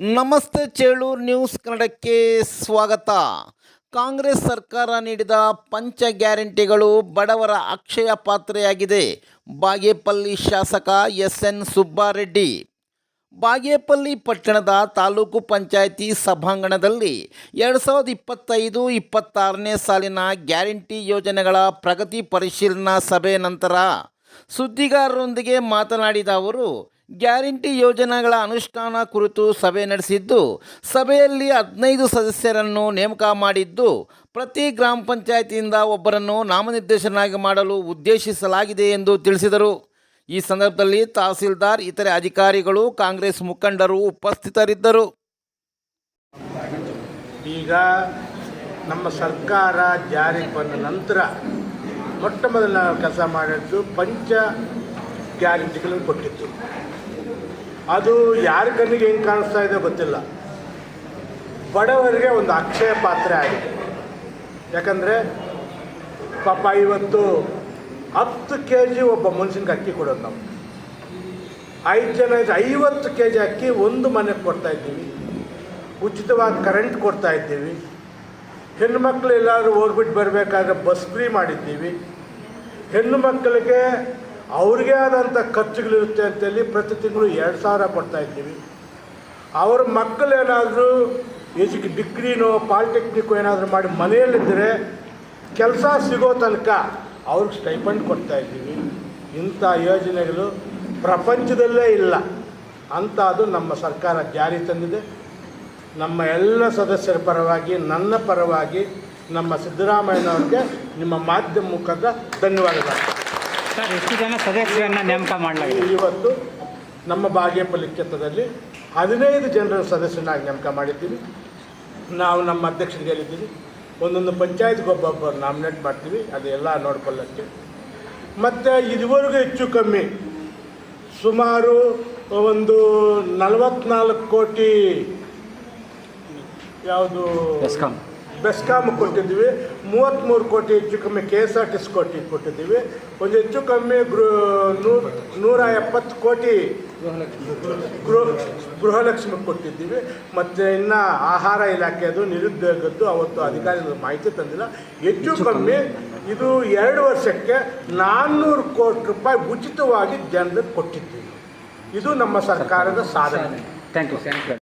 ನಮಸ್ತೆ ಚೇಳೂರು ನ್ಯೂಸ್ ಕನ್ನಡಕ್ಕೆ ಸ್ವಾಗತ. ಕಾಂಗ್ರೆಸ್ ಸರ್ಕಾರ ನೀಡಿದ ಪಂಚ ಗ್ಯಾರಂಟಿಗಳು ಬಡವರ ಅಕ್ಷಯ ಪಾತ್ರೆಯಾಗಿದೆ. ಬಾಗೇಪಲ್ಲಿ ಶಾಸಕ ಎಸ್ ಎನ್ ಸುಬ್ಬಾರೆಡ್ಡಿ. ಬಾಗೇಪಲ್ಲಿ ಪಟ್ಟಣದ ತಾಲೂಕು ಪಂಚಾಯಿತಿ ಸಭಾಂಗಣದಲ್ಲಿ ಎರಡು ಸಾವಿರದ ಇಪ್ಪತ್ತೈದು ಇಪ್ಪತ್ತಾರನೇ ಸಾಲಿನ ಗ್ಯಾರಂಟಿ ಯೋಜನೆಗಳ ಪ್ರಗತಿ ಪರಿಶೀಲನಾ ಸಭೆ ನಂತರ ಸುದ್ದಿಗಾರರೊಂದಿಗೆ ಮಾತನಾಡಿದ ಅವರು ಗ್ಯಾರಂಟಿ ಯೋಜನೆಗಳ ಅನುಷ್ಠಾನ ಕುರಿತು ಸಭೆ ನಡೆಸಿದ್ದು, ಸಭೆಯಲ್ಲಿ ಹದಿನೈದು ಸದಸ್ಯರನ್ನು ನೇಮಕ ಮಾಡಿದ್ದು, ಪ್ರತಿ ಗ್ರಾಮ ಪಂಚಾಯತಿಯಿಂದ ಒಬ್ಬರನ್ನು ನಾಮನಿರ್ದೇಶನಾಗಿ ಮಾಡಲು ಉದ್ದೇಶಿಸಲಾಗಿದೆ ಎಂದು ತಿಳಿಸಿದರು. ಈ ಸಂದರ್ಭದಲ್ಲಿ ತಹಸೀಲ್ದಾರ್, ಇತರೆ ಅಧಿಕಾರಿಗಳು, ಕಾಂಗ್ರೆಸ್ ಮುಖಂಡರು ಉಪಸ್ಥಿತರಿದ್ದರು. ಈಗ ನಮ್ಮ ಸರ್ಕಾರ ಜಾರಿಗೆ ಬಂದ ನಂತರ ಮೊಟ್ಟ ಮೊದಲ ಕೆಲಸ ಮಾಡಿದ್ದು ಪಂಚ ಗ್ಯಾರಂಟಿಗಳನ್ನು ಕೊಟ್ಟಿತ್ತು ಅದು ಯಾರ ಕಣ್ಣಿಗೆ ಹೆಂಗೆ ಕಾಣಿಸ್ತಾ ಇದೆ ಗೊತ್ತಿಲ್ಲ. ಬಡವರಿಗೆ ಒಂದು ಅಕ್ಷಯ ಪಾತ್ರೆ ಆಗಿದೆ. ಯಾಕಂದರೆ ಪಾಪ ಇವತ್ತು ಹತ್ತು ಕೆ ಜಿ ಒಬ್ಬ ಮನುಷ್ಯನಿಗೆ ಅಕ್ಕಿ ಕೊಡೋದು ನಾವು. ಐದು ಜನ ಇದ್ರೆ ಐವತ್ತು ಕೆ ಜಿ ಅಕ್ಕಿ ಒಂದು ಮನೆಗೆ ಕೊಡ್ತಾ ಇದ್ದೀವಿ. ಉಚಿತವಾಗಿ ಕರೆಂಟ್ ಕೊಡ್ತಾ ಇದ್ದೀವಿ. ಹೆಣ್ಣು ಮಕ್ಕಳು ಎಲ್ಲಾದರೂ ಹೋಗ್ಬಿಟ್ಟು ಬರಬೇಕಾದ್ರೆ ಬಸ್ ಫ್ರೀ ಮಾಡಿದ್ದೀವಿ. ಹೆಣ್ಣು ಮಕ್ಕಳಿಗೆ ಅವ್ರಿಗೆ ಆದಂಥ ಖರ್ಚುಗಳಿರುತ್ತೆ ಅಂತೇಳಿ ಪ್ರತಿ ತಿಂಗಳು ಎರಡು ಸಾವಿರ ಕೊಡ್ತಾ ಇದ್ದೀವಿ. ಅವ್ರ ಮಕ್ಕಳೇನಾದರೂ ಎಜುಕ್, ಡಿಗ್ರಿನೋ ಪಾಲಿಟೆಕ್ನಿಕ್ಕೋ ಏನಾದರೂ ಮಾಡಿ ಮನೆಯಲ್ಲಿದ್ದರೆ ಕೆಲಸ ಸಿಗೋ ತನಕ ಅವ್ರಿಗೆ ಸ್ಟೈಪಂಡ್ ಕೊಡ್ತಾ ಇದ್ದೀವಿ. ಇಂಥ ಯೋಜನೆಗಳು ಪ್ರಪಂಚದಲ್ಲೇ ಇಲ್ಲ. ಅಂತ ಅದು ನಮ್ಮ ಸರ್ಕಾರ ಜಾರಿ ತಂದಿದೆ. ನಮ್ಮ ಎಲ್ಲ ಸದಸ್ಯರ ಪರವಾಗಿ, ನನ್ನ ಪರವಾಗಿ ನಮ್ಮ ಸಿದ್ದರಾಮಯ್ಯನವ್ರಿಗೆ ನಿಮ್ಮ ಮಾಧ್ಯಮ ಮುಖಾಂತರ ಧನ್ಯವಾದಗಳು. ಸರ್ ಎಷ್ಟು ಜನ ಸದಸ್ಯರನ್ನ ನೇಮಕ ಮಾಡಲಾಗಿದೆ? ಇವತ್ತು ನಮ್ಮ ಬಾಗೇಪಲ್ಲಿ ಕ್ಷೇತ್ರದಲ್ಲಿ ಹದಿನೈದು ಜನರ ಸದಸ್ಯನಾಗಿ ನೇಮಕ ಮಾಡಿದ್ದೀವಿ. ನಾವು ನಮ್ಮ ಅಧ್ಯಕ್ಷರಿಗೆ ಹೇಳಿದ್ದೀವಿ. ಒಂದೊಂದು ಪಂಚಾಯತ್ಗೆ ಒಬ್ಬೊಬ್ಬರು ನಾಮಿನೇಟ್ ಮಾಡ್ತೀವಿ. ಅದೆಲ್ಲ ನೋಡ್ಕೊಳ್ಳೋಕ್ಕೆ. ಮತ್ತು ಇದುವರೆಗೂ ಹೆಚ್ಚು ಕಮ್ಮಿ ಸುಮಾರು ಒಂದು ನಲವತ್ನಾಲ್ಕು ಕೋಟಿ ಯಾವುದು? ಬೆಸ್ಕಾಮ್ ಕೊಟ್ಟಿದ್ದೀವಿ. ಮೂವತ್ತ್ಮೂರು ಕೋಟಿ ಹೆಚ್ಚು ಕಮ್ಮಿ K S R T C ಕೋಟಿ ಕೊಟ್ಟಿದ್ದೀವಿ. ಒಂದು ಹೆಚ್ಚು ಕಮ್ಮಿ ಗೃಹ ನೂರ ನೂರ ಎಪ್ಪತ್ತು ಕೋಟಿ ಗೃಹ, ಗೃಹಲಕ್ಷ್ಮಿ ಕೊಟ್ಟಿದ್ದೀವಿ. ಮತ್ತು ಇನ್ನು ಆಹಾರ ಇಲಾಖೆದು ನಿರುದ್ಯೋಗದ್ದು ಅವತ್ತು ಅಧಿಕಾರಿಗಳು ಮಾಹಿತಿ ತಂದಿಲ್ಲ. ಹೆಚ್ಚು ಕಮ್ಮಿ ಇದು ಎರಡು ವರ್ಷಕ್ಕೆ ನಾನ್ನೂರು ಕೋಟಿ ರೂಪಾಯಿ ಉಚಿತವಾಗಿ ಜನರಿಗೆ ಕೊಟ್ಟಿದ್ದೀವಿ. ಇದು ನಮ್ಮ ಸರ್ಕಾರದ ಸಾಧನೆ. Thank you thank you